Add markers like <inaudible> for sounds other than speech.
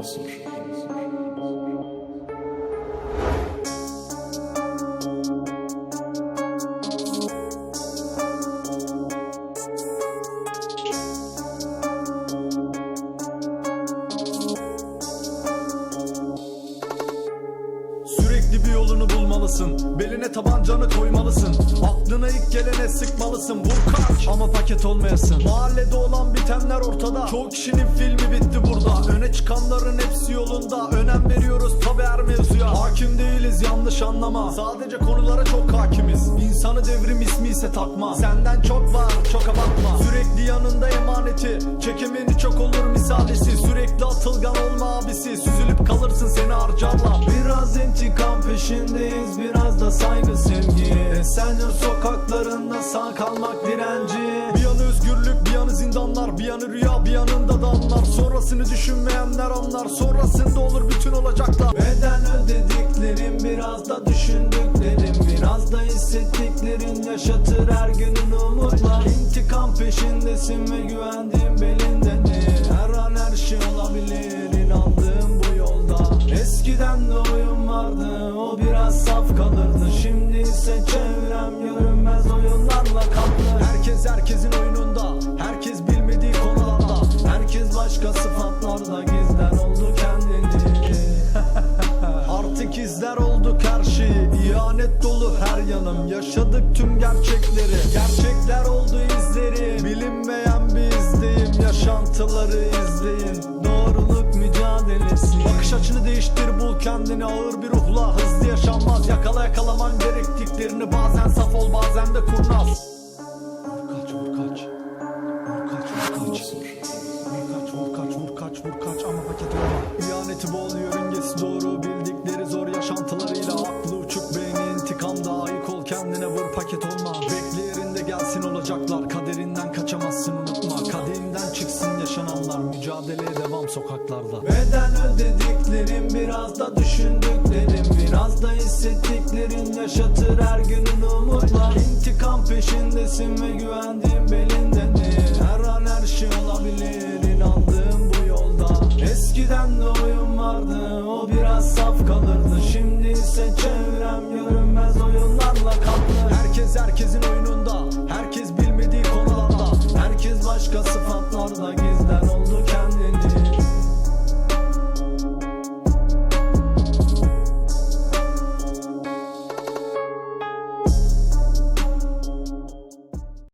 Jezus. Bir yolunu bulmalısın. Beline tabancanı koymalısın. Aklına ilk gelene sıkmalısın. Vur kaç. Ama paket olmayasın. Mahallede olan bitenler ortada. Çoğu kişinin filmi bitti burada. Öne çıkanların hepsi yolunda. Önem veriyoruz tabi her mevzuya. Hakim değiliz yanlış anlama. Sadece konulara çok hakimiz. İnsanı devrim ismi ise takma. Senden çok var çok abartma. Sürekli yanında emaneti. Çekemeni çok olur misalisi Sürekli atılgan olma abisi. Süzülüp kalırsın seni harcarlar Biraz intikam peşindeyiz Biraz da saygı sevgi. Esenyurt sokaklarında sağ kalmak direnci. Bir yanı özgürlük bir yanı zindanlar Bir yanı rüya bir yanında damlar. Sonrasını düşünmeyenler anlar Sonrasında olur bütün olacaklar. Beden ödediklerim biraz da düşündüklerim. Biraz da hissettiklerin yaşatır her günün umutlar. İntikam peşindesin ve güvendiğin belindedir Her an her şey olabilir inandığım bu Eskiden de oyun vardı o biraz saf kalırdı. Şimdi ise çevrem görünmez oyunlarla kaplı Herkes herkesin oyununda Herkes bilmediği konularda. Herkes başka sıfatlarda gizler oldu kendini. <laughs> Artık izler olduk her şeyi. İhanet dolu her yanım. Yaşadık tüm gerçekleri. Gerçekler oldu izleri. Bilinmeyen bir izdeyim. Yaşantıları izleyin Bakış açını değiştir bul kendini. Ağır bir ruhla hızlı yaşanmaz. Yakala yakalaman gerektiklerini. Bazen saf ol bazen de kurnaz. Vur kaç vur kaç. Vur kaç vur kaç. Vur kaç vur kaç vur kaç vur kaç. Ama paket olma İhaneti bol yörüngesi doğru. Bildikleri zor yaşantılarıyla Aklı uçuk beyni intikamda ayık ol kendine. Vur paket olma. Bekle yerinde gelsin olacaklar. Kaderinden kaçamazsın unutma. Kaderinden çıksın yaşananlar. Mücadeleye devam sokaklarda. Beden biraz da düşündüklerim Biraz da hissettiklerin yaşatır her günün umutlar. İntikam peşindesin ve güvendiğin belindedir Her an her şey olabilir inandığım bu yolda. Eskiden de oyun vardı o biraz saf kalırdı. Şimdi ise çevrem görünmez oyunlarla kaplı. Herkes herkesin oyunu